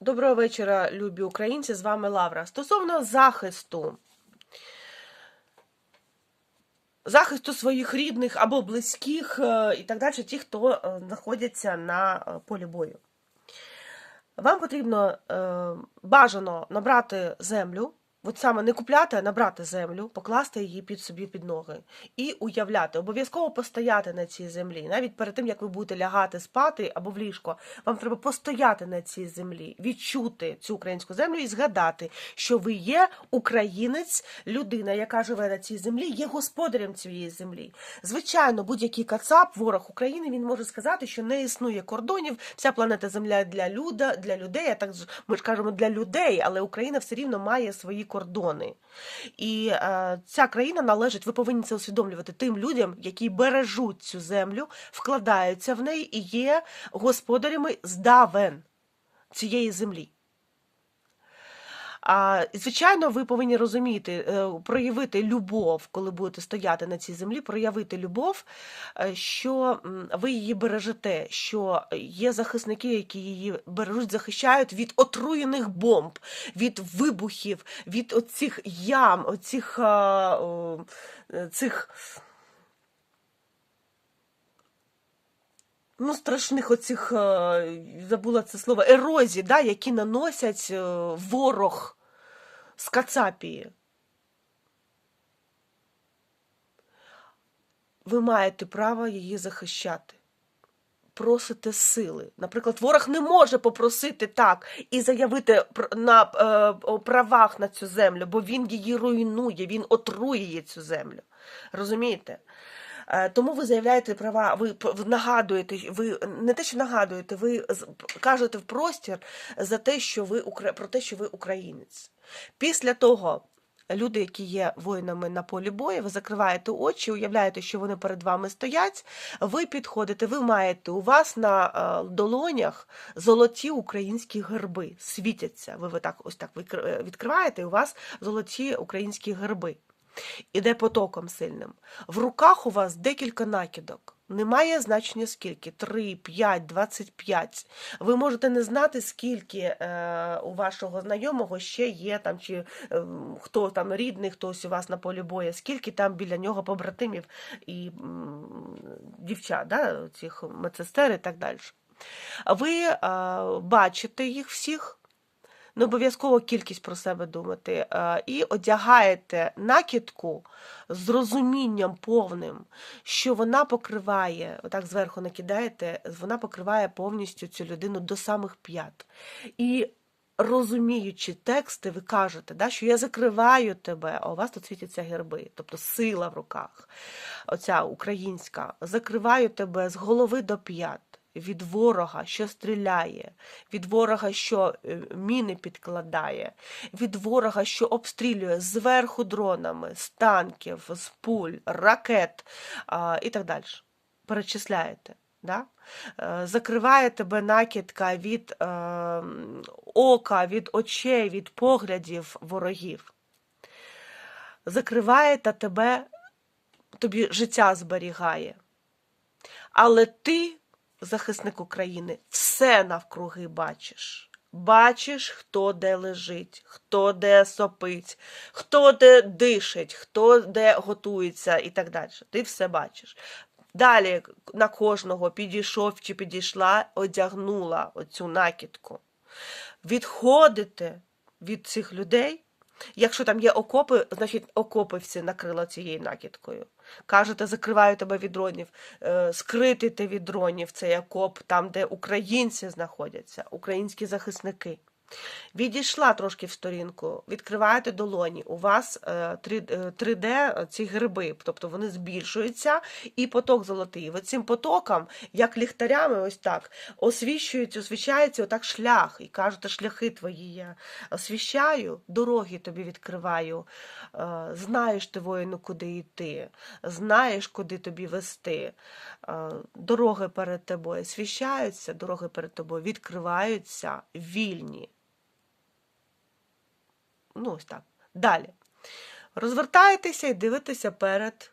Доброго вечора, любі українці. З вами Лавра. Стосовно захисту. Захисту своїх рідних або близьких е, і так далі, ті, хто е, знаходяться на е, полі бою. Вам потрібно бажано набрати землю, от саме не купляти, а набрати землю, покласти її під собі під ноги і уявляти, обов'язково постояти на цій землі. Навіть перед тим, як ви будете лягати спати або в ліжко, вам треба постояти на цій землі, відчути цю українську землю і згадати, що ви є українець, людина, яка живе на цій землі, є господарем цієї землі. Звичайно, будь-який кацап, ворог України, він може сказати, що не існує кордонів. Вся планета Земля для люда, для людей. А так ми ж кажемо для людей, але Україна все рівно має свої кордони. І е, ця країна належить, ви повинні це усвідомлювати тим людям, які бережуть цю землю, вкладаються в неї і є господарями здавен цієї землі. А, звичайно, ви повинні розуміти, е, проявити любов, коли будете стояти на цій землі, проявити любов, е, що ви її бережете, що є захисники, які її бережуть, захищають від отруєних бомб, від вибухів, від оцих ям, оцих е, цих. Ну, страшних оцих, забула це слово, ерозій, да, які наносять ворог з Кацапії. Ви маєте право її захищати. Просите сили. Наприклад, ворог не може попросити так і заявити на е, правах на цю землю, бо він її руйнує, він отруює цю землю. Розумієте? Е, Тому ви заявляєте права, ви нагадуєте, ви не те, що нагадуєте, ви кажете в простір за те, що ви про те, що ви українець. Після того. Люди, які є воїнами на полі бою, ви закриваєте очі, уявляєте, що вони перед вами стоять. Ви підходите, ви маєте у вас на е, долонях золоті українські герби, світяться. Ви, ви так ось так е, відкриваєте, і у вас золоті українські герби. Іде потоком сильним. В руках у вас декілька накидок. Немає значення скільки 3, 5, 25. Ви можете не знати, скільки е, у вашого знайомого ще є там, чи е, хто там рідний, хтось у вас на полі бою, скільки там біля нього побратимів і м, дівчат, да, цих медсестер і так далі. Ви е, бачите їх всіх, не обов'язково кількість про себе думати, е, і одягаєте накидку з розумінням повним, що вона покриває, отак зверху накидаєте, вона покриває повністю цю людину до самих п'ят. І розуміючи тексти, ви кажете, да, що я закриваю тебе, а у вас тут світяться герби, тобто сила в руках, оця українська, закриваю тебе з голови до п'ят. Від ворога, що стріляє, від ворога, що е, міни підкладає, від ворога, що обстрілює зверху дронами, з танків, з пуль, ракет а, і так далі. Перечисляєте. Да? Е, Закриває тебе накидка від е, ока, від очей, від поглядів ворогів. Закриває та тебе, тобі життя зберігає. Але ти, захисник України, все навкруги бачиш. Бачиш, хто де лежить, хто де сопить, хто де дишить, хто де готується і так далі. Ти все бачиш. Далі на кожного підійшов чи підійшла, одягнула оцю накидку. Відходите від цих людей. Якщо там є окопи, значить окопи всі накрила цією накидкою. Кажете, закриваю тебе від дронів, е, скритий ти від дронів цей окоп, там, де українці знаходяться, українські захисники. Відійшла трошки в сторінку, відкриваєте долоні. У вас е, 3, е, 3D ці гриби, тобто вони збільшуються, і поток золотий. Цим потоком, як ліхтарями, ось так, освіщується, освіщається отак шлях. І кажете, шляхи твої я освіщаю, дороги тобі відкриваю. Е, Знаєш ти, воїну, куди йти, знаєш, куди тобі вести. Е, Дороги перед тобою освіщаються, дороги перед тобою відкриваються, вільні. Ну, ось так. Далі. Розвертаєтеся і дивитеся перед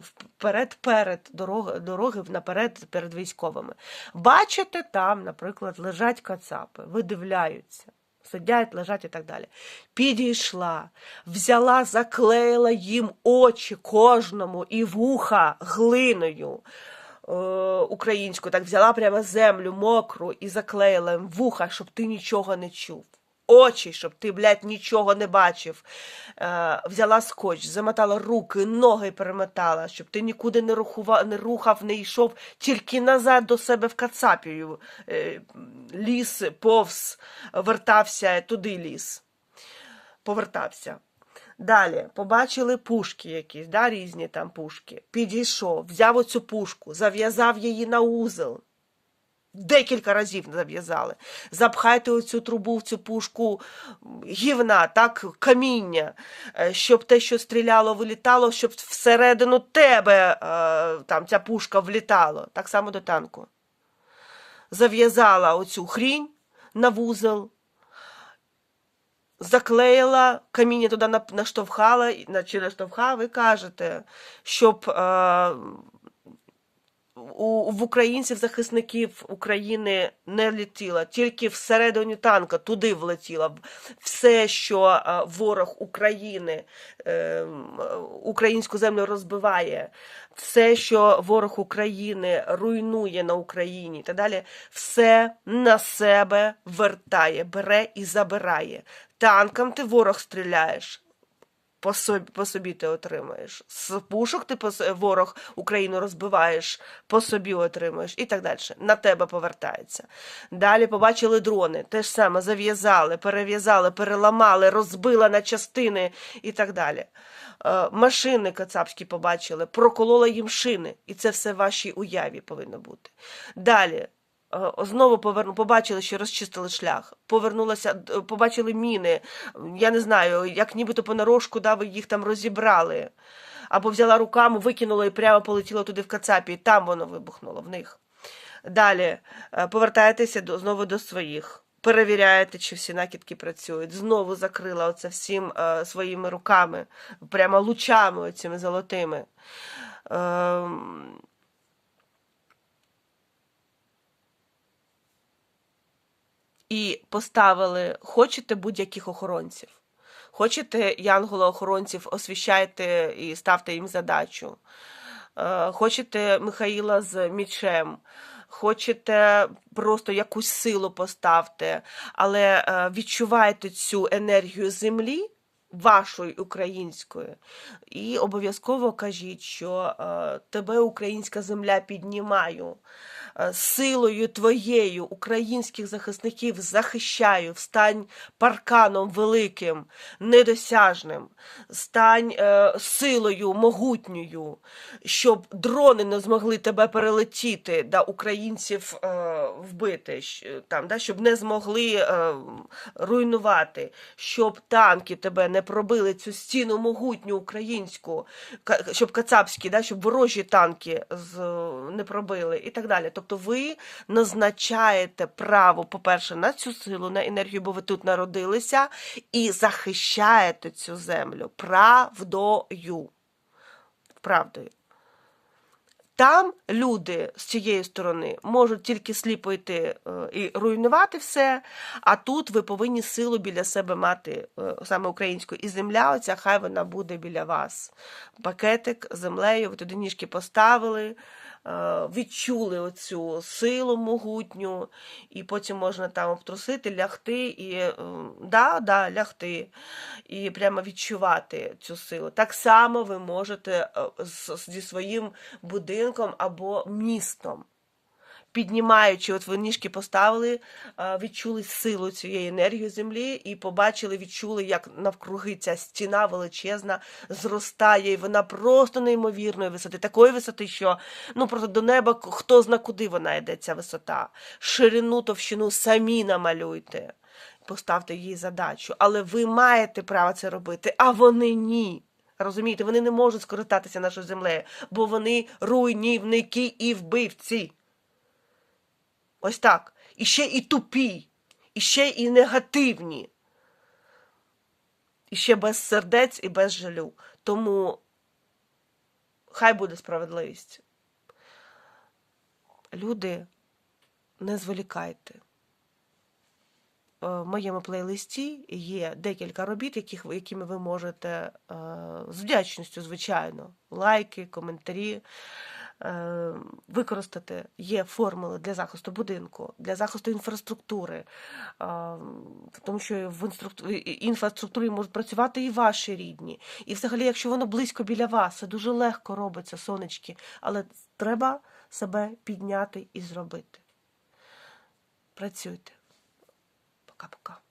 вперед-перед дороги, дороги наперед перед військовими. Бачите, там, наприклад, лежать кацапи, видивляються. Сидять, лежать і так далі. Підійшла, взяла, заклеїла їм очі кожному і вуха глиною е, українською. Так взяла прямо землю мокру і заклеїла їм вуха, щоб ти нічого не чув. Очі, щоб ти, блядь, нічого не бачив. Е, взяла скотч, замотала руки, ноги перемотала, щоб ти нікуди не, рухува, не рухав, не йшов, тільки назад до себе в Кацапію. Е, ліс, повз, вертався, туди ліс. Повертався. Далі побачили пушки якісь, да, різні там пушки. Підійшов, взяв оцю пушку, зав'язав її на узел. Декілька разів зав'язали. Запхайте оцю трубу в цю пушку гівна, так, каміння, е, щоб те, що стріляло, вилітало, щоб всередину тебе е, там ця пушка влітала. Так само до танку. Зав'язала оцю хрінь на вузол, заклеїла, каміння туди наштовхала, чи наштовхав, ви кажете, щоб е, у, в українців, захисників України не летіла, тільки всередині танка туди влетіла. Все, що е, ворог України е, українську землю розбиває, все, що ворог України руйнує на Україні і так далі, все на себе вертає, бере і забирає. Танком ти ворог стріляєш. По собі, по собі ти отримаєш. З пушок ти по, ворог Україну розбиваєш, по собі отримаєш і так далі. На тебе повертається. Далі побачили дрони, те ж саме зав'язали, перев'язали, переламали, розбили на частини і так далі. Е, машини кацапські побачили, проколола їм шини, і це все в вашій уяві повинно бути. Далі. Е, Знову поверну, побачили, що розчистили шлях. Повернулося, д- побачили міни. Я не знаю, як нібито понарошку, да, їх там розібрали. Або взяла руками, викинула і прямо полетіла туди в Кацапі, і там воно вибухнуло в них. Далі е, повертаєтеся до, знову до своїх. Перевіряєте, чи всі накидки працюють. Знову закрила оце всім е, своїми руками, прямо лучами оцими золотими. Ем, і поставили, хочете будь-яких охоронців. Хочете янгола-охоронців, освіщайте і ставте їм задачу. Е, Хочете Михаїла з мічем, хочете просто якусь силу поставте, але е, відчувайте цю енергію землі. Вашої української, і обов'язково кажіть, що е, тебе українська земля піднімаю, силою твоєю українських захисників захищаю, встань парканом великим, недосяжним, стань е, силою могутньою, щоб дрони не змогли тебе перелетіти, да, українців е, вбити, там, да, щоб не змогли е, руйнувати, щоб танки тебе не пробили цю стіну могутню українську, щоб кацапські, да, щоб ворожі танки не пробили і так далі. Тобто ви назначаєте право, по-перше, на цю силу, на енергію, бо ви тут народилися, і захищаєте цю землю правдою. Правдою. Там люди з цієї сторони можуть тільки сліпо йти е, і руйнувати все, а тут ви повинні силу біля себе мати, е, саме українську, і земля, оця хай вона буде біля вас. Пакетик землею, ви туди ніжки поставили, відчули оцю силу могутню, і потім можна там обтрусити, лягти і е, да, да, лягти, і прямо відчувати цю силу. Так само ви можете е, зі своїм будинком або містом. Піднімаючи, от ви ніжки поставили, відчули силу цієї енергії землі і побачили, відчули, як навкруги ця стіна величезна зростає, і вона просто неймовірної висоти, такої висоти, що ну просто до неба хто зна куди вона йде, ця висота. Ширину, товщину самі намалюйте, поставте їй задачу. Але ви маєте право це робити, а вони ні. Розумієте, вони не можуть скористатися нашою землею, бо вони руйнівники і вбивці. Ось так. І ще і тупі, і ще і негативні. І ще без сердець і без жалю. Тому Хай буде справедливість. Люди, не зволікайте. Е, В моєму плейлисті є декілька робіт, яких, якими ви можете е, з вдячністю, звичайно, лайки, коментарі використати. Є формули для захисту будинку, для захисту інфраструктури, е, тому що в інфраструктурі можуть працювати і ваші рідні. І взагалі, якщо воно близько біля вас, це дуже легко робиться, сонечки, але треба себе підняти і зробити. Працюйте. Пока-пока.